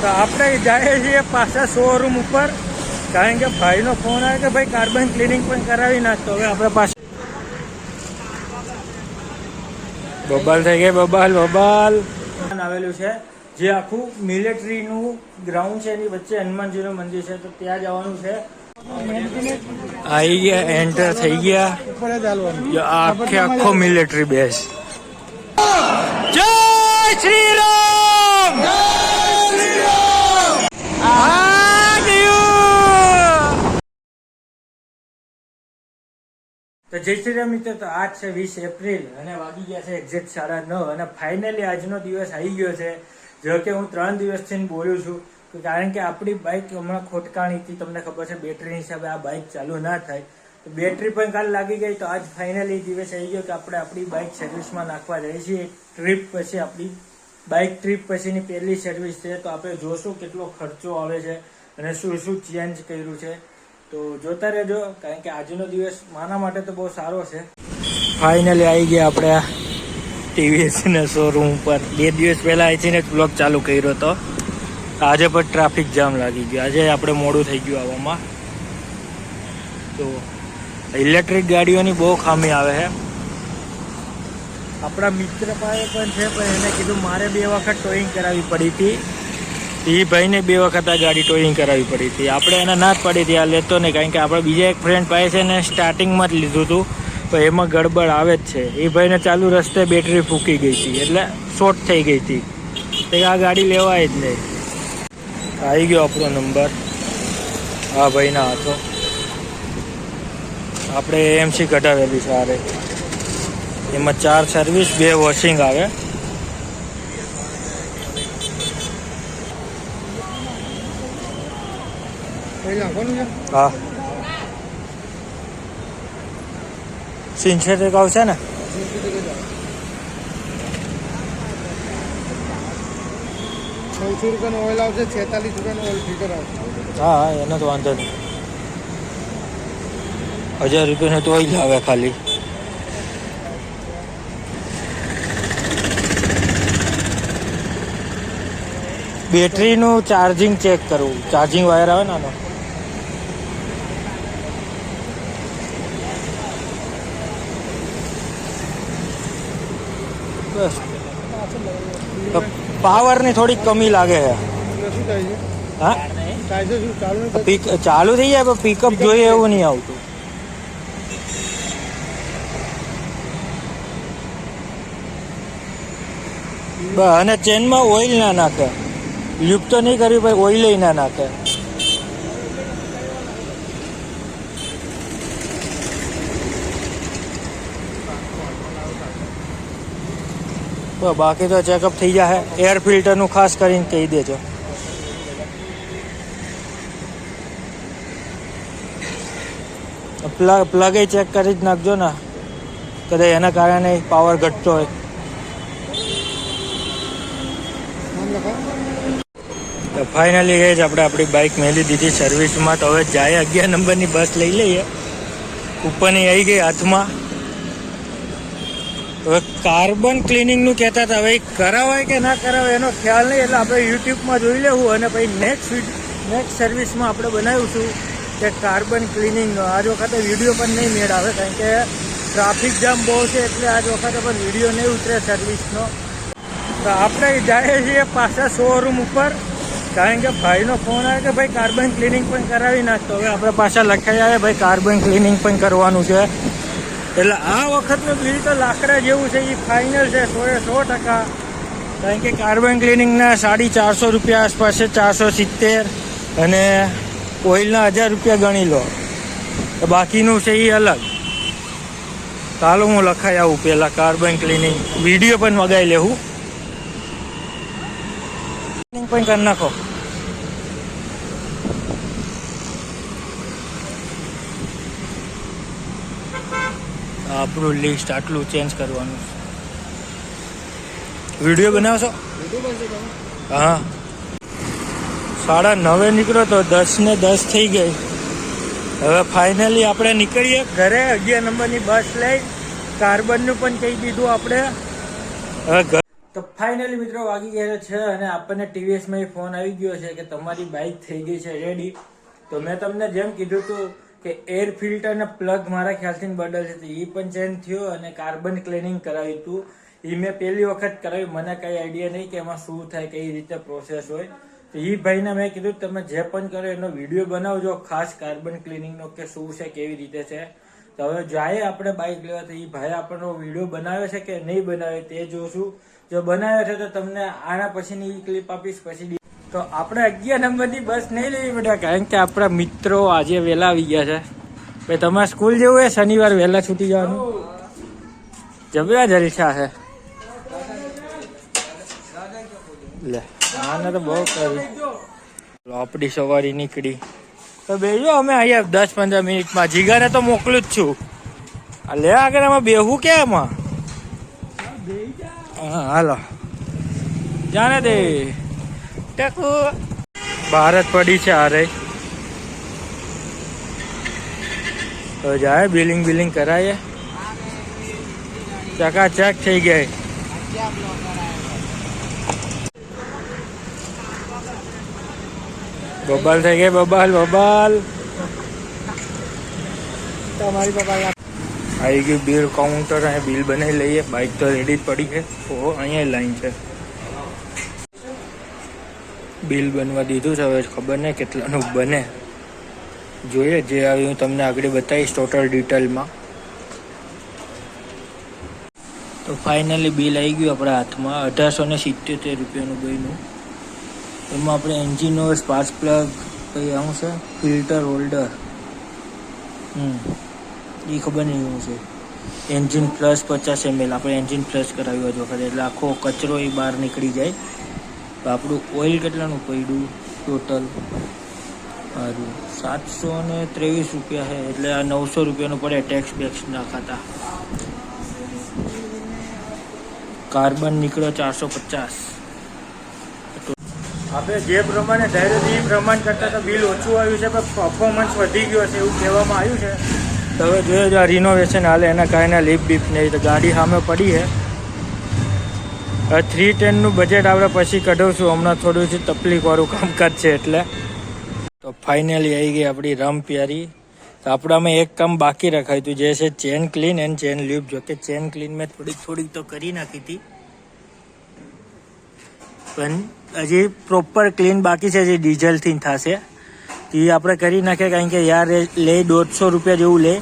તો આપણે જઈએ છીએ પાછા શોરૂમ ઉપર. કારણ કે ભાઈનો ફોન આવે કે ભાઈ કાર્બન ક્લિનિંગ પણ કરાવી નાખતો. હવે આપણે પાસે બબાલ થઈ ગઈ, બબાલ બબાલ. આવેલું છે. જે આખું મિલિટરીનું ગ્રાઉન્ડ છે, એની વચ્ચે હનુમાનજીનું મંદિર છે. તો ત્યાં જવાનું છે. આવી ગયા એન્ટર થઈ ગયા. આખે આખો મિલિટરી બેસ જય શ્રી રામ! તો જય શ્રી રામ મિત્રો, તો આજ છે વીસ એપ્રિલ અને વાગી ગયા છે એક્ઝેક્ટ સાડા નવ અને ફાઇનલી આજનો દિવસ આવી ગયો છે. જો કે હું ત્રણ દિવસથી બોલું છું કારણ કે આપણી બાઇક હમણાં ખોટકાણી હતી, તમને ખબર છે બેટરી હિસાબે આ બાઇક ચાલુ ના થાય. તો બેટરી પણ કાલ લાગી ગઈ, તો આજ ફાઇનલી દિવસ આવી ગયો કે આપણે આપણી બાઇક સર્વિસમાં નાખવા જઈએ છીએ. ટ્રીપ પછી આપણી બાઇક ટ્રીપ પછીની પહેલી સર્વિસ છે, તો આપણે જોશું કેટલો ખર્ચો આવે છે અને શું શું ચેન્જ કર્યું છે. તો જોતા રહેજો, કારણ કે આજનો દિવસ માના માટે તો બહુ સારો છે. ફાઇનલી આવી ગયા આપણે ટીવીએસ ના શોરૂમ ઉપર બે દિવસ પહેલા અહીંથી જ બ્લોગ ચાલુ કર્યો હતો. આજે પણ ટ્રાફિક જામ લાગી ગયો. આજે આપણે મોડું થઈ ગયું આવવામાં. તો ઇલેક્ટ્રિક ગાડીઓની બહુ ખામી આવે છે. આપણા મિત્ર પાસે પણ છે, પણ એને કીધું મારે બે વખત ટોઈંગ કરાવવી પડી હતી. એ ભાઈને બે વખત આ ગાડી ટોઈંગ કરાવવી પડી હતી. આપણે એને ના જ પડી હતી, આ લેતો નહીં, કારણ કે આપણે બીજા એક ફ્રેન્ડ પાસે છે ને સ્ટાર્ટિંગમાં જ લીધું હતું. તો એમાં ગડબડ આવે જ છે. એ ભાઈને ચાલુ રસ્તે બેટરી ફૂકી ગઈ હતી, એટલે શોર્ટ થઈ ગઈ હતી. તો આ ગાડી લેવાય જ નહીં. આવી ગયો આપણો નંબર હા ભાઈના હતો આપણે એમસી કઢાવેલી સારે એમાં ચાર સર્વિસ બે વોશિંગ આવે. હા. સિન્સેટિક આવશે ને? નવસો રૂપિયાનો ઓઇલ આવશે છેતાલીસ રૂપિયાનો ઓઇલ આવશે. હા એનો તો વાંધો નહીં. હજાર રૂપિયાનો તો ઓઇલ આવે ખાલી. બેટરીનું ચાર્જિંગ ચેક કરવું. ચાર્જિંગ વાયર આવે ને આનો? પાવરની થોડીક કમી લાગે છે. હા? પીક ચાલુ થઈ જાય, પણ પિકઅપ જોઈએ એવું નહીં આવતું. બસ, અને ચેનમાં ઓઇલ ના નાખે. લ્યુપ્ત નહીં કર્યું ભાઈ ઓઇલ ના નાખે. બસ બાકી તો ચેકઅપ થઈ જશે એર ફિલ્ટરનું ખાસ કરીને કહી દેજો. પ્લગ પ્લગ ચેક કરી જ નાખજો ને. કદાચ એના કારણે પાવર ઘટતો હોય. તો ફાઇનલી એ જ આપણે આપણી બાઇક મેલી દીધી સર્વિસમાં તો હવે જાય અગિયાર નંબરની બસ લઈ લઈએ. ઉપરની આવી ગઈ હાથમાં. કાર્બન ક્લિનિંગનું કહેતા હતા. હવે કરાવાય કે ના કરાવાય એનો ખ્યાલ નહીં, એટલે આપણે યુટ્યુબમાં જોઈ લેવું અને પછી નેક્સ્ટ નેક્સ્ટ સર્વિસમાં આપણે બનાવીશું કે કાર્બન ક્લિનિંગ. આજ વખતે વીડિયો પણ નહીં મેળ આવે કારણ કે ટ્રાફિક જામ બહુ છે, એટલે આજ વખતે પણ વીડિયો નહીં ઉતરે સર્વિસનો તો આપણે જઈએ છીએ પાછા શોરૂમ ઉપર, કારણ કે ભાઈનો ફોન આવે કે ભાઈ કાર્બન ક્લિનિંગ પણ કરાવી નાખતો. હવે આપણે પાછા લખાઈ આવે, ભાઈ કાર્બન ક્લિનિંગ પણ કરવાનું છે. એટલે આ વખતનું બિલ તો લાકડા જેવું છે એ ફાઇનલ છે સો એ સો ટકા. કારણ કે કાર્બન ક્લિનિંગના સાડી ચારસો રૂપિયા આસપાસ છે ચારસો સિત્તેર અને ઓઇલના હજાર રૂપિયા ગણી લો. બાકીનું છે એ અલગ. ચાલો હું લખાઈ આવું પહેલાં કાર્બન ક્લિનિંગ વીડિયો પણ મગાવી લેવું. પણ કરી નાખો. આપણું લિસ્ટ આટલું ચેન્જ કરવાનું. વીડિયો બનાવશો? હા. સાડા નવે નીકળ્યો તો દસ ને દસ થઈ ગઈ. હવે ફાઇનલી આપણે નીકળીએ. ઘરે અગિયાર નંબરની બસ લઈ કાર્બનનું પણ કહી દીધું આપણે. હવે તો ફાઇનલી મિત્રો વાગી ગયા છે અને આપણને ટીવીએસમાં ફોન આવી ગયો છે કે તમારી બાઇક થઈ ગઈ છે રેડી તો મેં તમને જેમ કીધું હતું કે એર ફિલ્ટર ને પ્લગ મારા ખ્યાલથી બદલ છે એ પણ ચેન્જ થયો અને કાર્બન ક્લિનિંગ કરાવ્યું હતું. એ મેં પહેલી વખત કરાવ્યું મને કઈ આઈડિયા નહીં કે એમાં શું થાય, કઈ રીતે પ્રોસેસ હોય. તો એ ભાઈને મેં કીધું, તમે જે પણ કરો એનો વીડિયો બનાવજો, ખાસ કાર્બન ક્લિનિંગનો કે શું છે, કેવી રીતે છે. તો હવે જાય આપણે બાઇક લેવા, તો એ ભાઈ આપણનો વીડિયો બનાવે છે કે નહીં બનાવે તે જોશું. જો બનાવે છે તો તમને આના પછીની ક્લિપ આપીશ, પછી તો આપણે અગિયાર નંબરની બસ નહીં લેવી બેટા, કારણ કે આપણા મિત્રો આજે વહેલા આવી ગયા છે. ભાઈ, તમારે સ્કૂલ જેવું હોય શનિવાર વહેલા છૂટી જવાનું? જબરા જલસા છે. લે, આને તો બહુ કરી. લોપડી સવારી નીકળી. તો બેજો, અમે અહીંયા દસ પંદર મિનિટમાં. જીગાને તો મોકલું જ છું. લે આગળ એમાં બેહું કે એમાં હાલો. જાને દે. ટકુ. બહાર જ પડી છે આરે તો જાય બિલિંગ બિલિંગ કરાય. ચકાચક થઈ ગઈ. બબાલ થઈ ગઈ બબાલ બબાલ. તમારી બબાલ આવી ગયું બિલ કાઉન્ટર અહીંયા બિલ બનાવી લઈએ. બાઇક તો રેડી જ પડી છે. ઓ અહીંયા લાઈન છે. બિલ બનવા દીધું છે, હવે ખબર નહીં કેટલાનું બને. જોઈએ જે આવી હું તમને આગળ બતાવીશ ટોટલ ડિટેલમાં તો ફાઇનલી બિલ આવી ગયું આપણા હાથમાં, અઢારસો ને સિત્યોતેર રૂપિયાનું બન્યું. એમાં આપણે એન્જિનો સ્પાર્ક પ્લગ કઈ આવું છે? ફિલ્ટર હોલ્ડર હમ. એ ખબર નહીં એવું છે. એન્જિન પ્લસ પચાસ એમએલ આપણે એન્જિન પ્લસ કરાવ્યું હતું વખતે, એટલે આખો કચરો એ બહાર નીકળી જાય. તો આપણું ઓઇલ કેટલાનું પડ્યું? ટોટલ? સારું સાતસો ને ત્રેવીસ રૂપિયા છે. એટલે આ નવસો રૂપિયાનું પડે ટેક્સ બેક્સ નાખાતા કાર્બન નીકળ્યો ચારસો પચાસ. આપણે જે પ્રમાણે ધાર્યું એ પ્રમાણ કરતાં તો બિલ ઓછું આવ્યું છે પણ પરફોર્મન્સ વધી ગયો છે એવું કહેવામાં આવ્યું છે. તો હવે જોઈએ જો રિનોવેશન હાલે એના કારણે લીપ બીપ નહીં તો ગાડી સામે પડી છે. થ્રી ટેનનું બજેટ આપણે પછી કઢાવશું. હમણાં થોડું છે તકલીફવાળું કામકાજ છે એટલે. તો ફાઇનલી આવી ગઈ આપણી રમ પ્યારી. તો આપણામાં એક કામ બાકી રખાયું હતું, જે છે chain clean and chain lube જો કે ચેન ક્લીન મેં થોડીક થોડીક તો કરી નાખી હતી. પણ હજી પ્રોપર ક્લીન બાકી છે, જે ડીઝલથી થશે. એ આપણે કરી નાખીએ કારણ કે યાર લે દોઢસો રૂપિયા જેવું લે.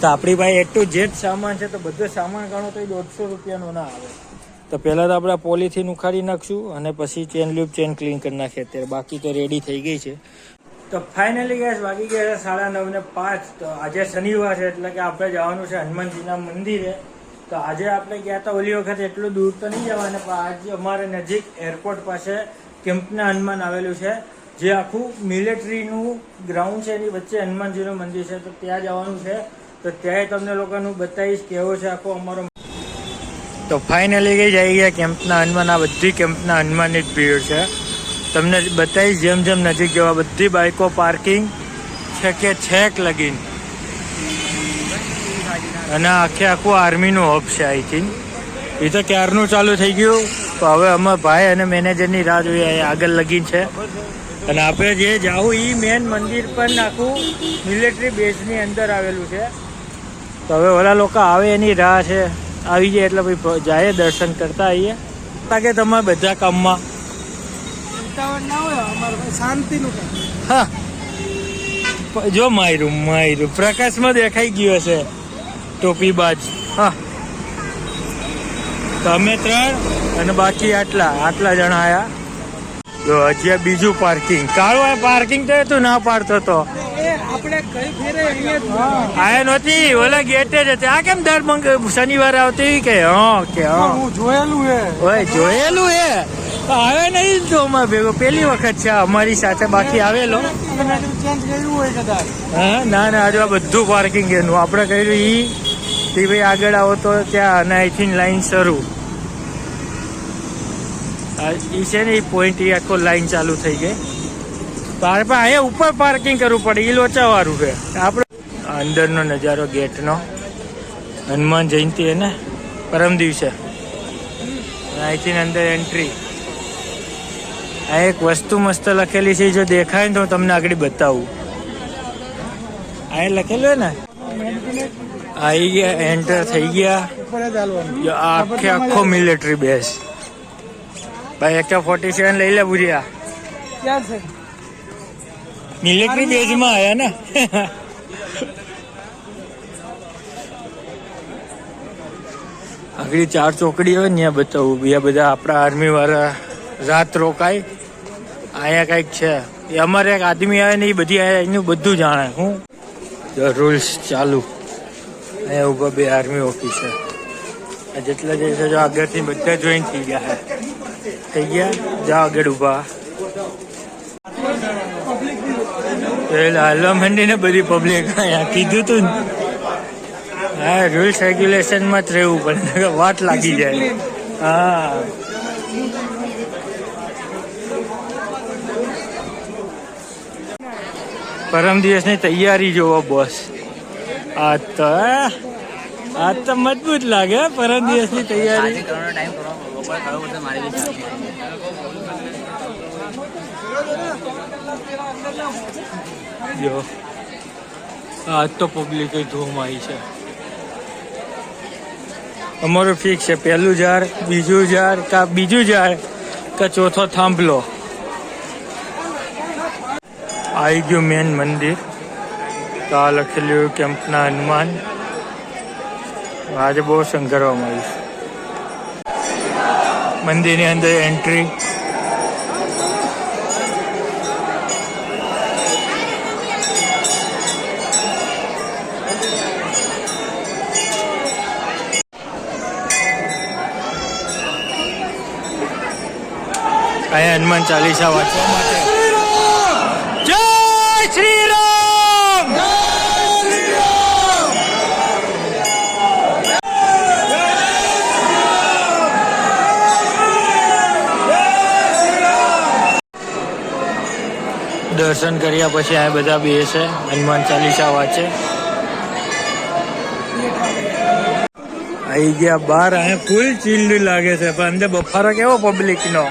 તો આપણી પાસે એટલું જે જ સામાન છે, તો બધો સામાન ગણો તો એ દોઢસો રૂપિયાનો ના આવે. તો પહેલાં તો આપણે પોલીથીન ઉખાડી નાખશું અને પછી ચેન લ્યુબ ચેન ક્લીન કરી નાખીએ અત્યારે. બાકી તો રેડી થઈ ગઈ છે. તો ફાઇનલી ગેસ વાગી ગયા છે સાડા નવ ને પાંચ. તો આજે શનિવાર છે, એટલે કે આપણે જવાનું છે હનુમાનજીના મંદિરે. તો આજે આપણે ગયા હતા ઓલી વખત એટલું દૂર તો નહીં જવાને, પણ આજે અમારે નજીક એરપોર્ટ પાસે કેમ્પના હનુમાન આવેલું છે. જે આખું મિલિટરીનું ગ્રાઉન્ડ છે, એની વચ્ચે હનુમાનજીનું મંદિર છે. તો ત્યાં જવાનું છે. તો ત્યાંય તમને લોકોનું બતાવીશ કેવો છે આખો અમારો તો ફાઇનલી ગઈ જઈ ગયા કેમ્પના હનુમાન. આ બધી કેમ્પના હનુમાનની જ ભીડ છે. તમને બતાવીશ જેમ જેમ નજીક જવા બધી બાઇકો પાર્કિંગ છે કે છેક લગીન. અને આખે આખું આર્મીનું હબ છે આઈ થિંક એ તો ક્યારનું ચાલુ થઈ ગયું? તો હવે અમે ભાઈ અને મેનેજરની રાહ જોઈએ આગળ લગીન છે. અને આપણે જે જાવું એ મેન મંદિર પણ આખું મિલિટરી બેઝની અંદર આવેલું છે. તો હવે ઓલા લોકો આવે એની રાહ છે. આવી જાય એટલે ભાઈ જાય દર્શન કરતા આવીએ. તાકે તમે બધા કામમાં. હા. જો માયરું માયરું. પ્રકાશમાં દેખાઈ ગયો છે ટોપી બાજ. હા. તમે ત્રણ અને બાકી આટલા આટલા જણા આયા. જો હજી બીજું પાર્કિંગ કાળો પાર્કિંગ તો તું ના પાડતો તો. આયા નહોતી ઓલા ગેટે જ હતી. આ કેમ દર મંગ શનિવારે આવતી કે હા કે હા. જોયેલું હે. ઓય જોયેલું હે? આવે નહીં તો ભેગો. પહેલી વખત છે અમારી સાથે બાકી આવેલો. કર્યું હા ના ના આજુ આ બધું પાર્કિંગ એનું. આપણે કહ્યું ઈ તે ભાઈ આગળ આવો તો ત્યાં અને અહીંથી લાઈન શરૂ. ઈ છે ને એ પોઈન્ટ એ આખો લાઈન ચાલુ થઈ ગઈ. પણ અહીંયા ઉપર પાર્કિંગ કરવું પડે એ લોચાવાળું છે. આપણે અંદરનો નજારો, ગેટનો. હનુમાન જયંતિ એને પરમ દિવસે. અહીંથી અંદર એન્ટ્રી આ એક વસ્તુ મસ્ત લખેલી છે, જો દેખાય ને તો હું તમને આગળ બતાવું. આ લખેલું હે ને? આવી ગયા એન્ટર થઈ ગયા. આખે આખો મિલિટરી બેઝ ભાઈ એક ફોર્ટી સેવન લઈ લે, ભૂરિયા. ક્યાં છે? મિલિટરી બેઝમાં આવ્યા ને આગળ ચાર ચોકડી હોય ને ત્યાં બતાવું બીજા બધા આપણા આર્મી વાળા રાત રોકાય. અહીંયા કંઈક છે. એ અમારે એક આદમી આવે ને એ બધી આયા એનું બધું જાણે. હું? રૂલ્સ ચાલુ. અહીંયા ઊભા બે આર્મી ઓફિસર આ જેટલા જે છે જો આગળથી બધા જોઈન થઈ ગયા છે થઈ ગયા? જાઓ આગળ ઊભા. હાલવા માંડી ને બધી પબ્લિક અહીંયા કીધું તું ને. હા રૂલ્સ રેગ્યુલેશનમાં જ રહેવું પડે વાત લાગી જાય. હા. પરમ દિવસની તૈયારી જોવો બોસ આ તો આ તો મજબૂત લાગે પરમ દિવસની તૈયારી આજે કરવાનો ટાઈમ કરો બપોરે કરવો પડશે મારી બી ચાલશે. જો. આજ તો પબ્લિક ધૂમ આવી છે. અમારું ફિક્સ છે. પહેલું ઝાડ બીજું ઝાડ કા બીજું ઝાડ કા ચોથો થાંભલો. આવી ગયું મેન મંદિર. તો આ લખેલું કેમ્પના હનુમાન. આજે બહુ સંઘરવામાં આવ્યું મંદિરની અંદર એન્ટ્રી અહીંયા હનુમાન ચાલીસા વાંચવા માટે. દર્શન કર્યા પછી આ બધા બેસે, હનુમાન ચાલીસા વાંચે. આવી ગયા બાર અહીંયા ફૂલ ચીલ્ડ લાગે છે, પણ અંદર બફારો કેવો પબ્લિકનો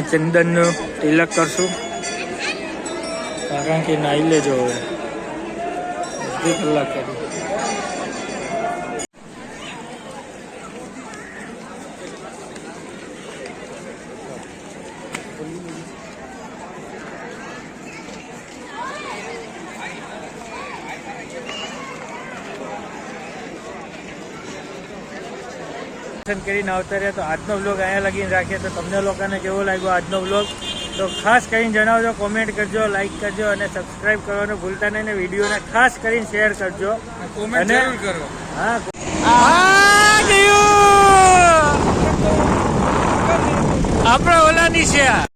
ચંદનનું તિલક કરશું. કારણ કે નાઈ લેજો હવે. અડધી કલાક કરી. દર્શન કરીને આવતા રહ્યા તો આજનો બ્લોગ અહીંયા લગીને રાખીએ. તો તમને લોકોને કેવો લાગ્યો આજનો બ્લોગ તો ખાસ કરીને જણાવજો કોમેન્ટ કરજો લાઈક કરજો અને સબસ્ક્રાઇબ કરવાનું ભૂલતા નહીં ને વિડીયોને ખાસ કરીને શેર કરજો. કોમેન્ટ અને- જરૂર કરો. હા આ આપણે ઓલાની છે આ.